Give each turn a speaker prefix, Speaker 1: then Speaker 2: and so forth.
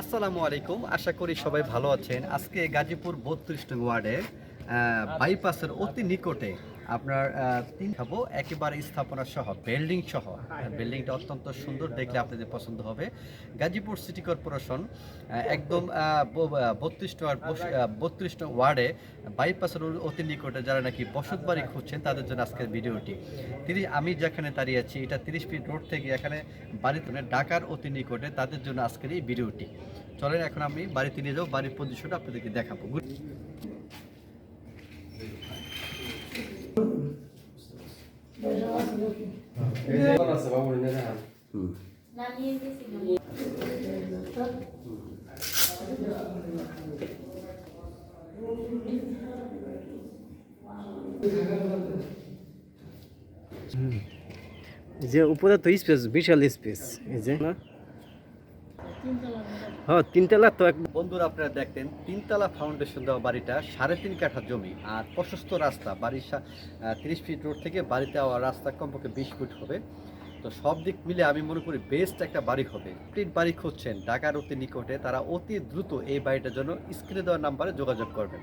Speaker 1: আসসালামু আলাইকুম। আশা করি সবাই ভালো আছেন। আজকে গাজীপুর বত্রিশ নং ওয়ার্ডে বাইপাসের অতি নিকটে আপনার তিন খাব, একেবারে স্থাপনা সহ বিল্ডিং সহ। বিল্ডিংটা অত্যন্ত সুন্দর, দেখলে আপনাদের পছন্দ হবে। গাজীপুর সিটি কর্পোরেশন একদম বত্রিশ বত্রিশ ওয়ার্ডে বাইপাসের অতি নিকটে যারা নাকি বসত বাড়ি খুঁজছেন, তাদের জন্য আজকের ভিডিওটি। তিনি, আমি যেখানে দাঁড়িয়ে আছি, এটা তিরিশ ফিট রোড থেকে এখানে বাড়িতে ঢাকার অতি নিকটে, তাদের জন্য আজকের এই ভিডিওটি। চলেন, এখন আমি বাড়িতে নিয়ে যাব, বাড়ির পজিশনটা আপনাদেরকে দেখাবো।
Speaker 2: যে উপরে তো স্পেস বিশাল স্পেস এই যে না? হ্যাঁ তিনতলা তো এক
Speaker 1: বন্ধুরা আপনারা দেখতেন তিনতলা ফাউন্ডেশন দেওয়া বাড়িটা সাড়ে তিন কাঠা জমি আর প্রশস্ত রাস্তা। বাড়ির তিরিশ ফিট রোড থেকে বাড়িতে আওয়া রাস্তা কমপক্ষে বিশ ফুট হবে। তো সব দিক মিলে আমি মনে করি বেস্ট একটা বাড়ি হবে। কমপ্লিট বাড়ি খুঁজছেন ঢাকার অতি নিকটে তারা অতি দ্রুত এই বাড়িটার জন্য স্ক্রিনে দেওয়ার নাম্বারে যোগাযোগ করবেন।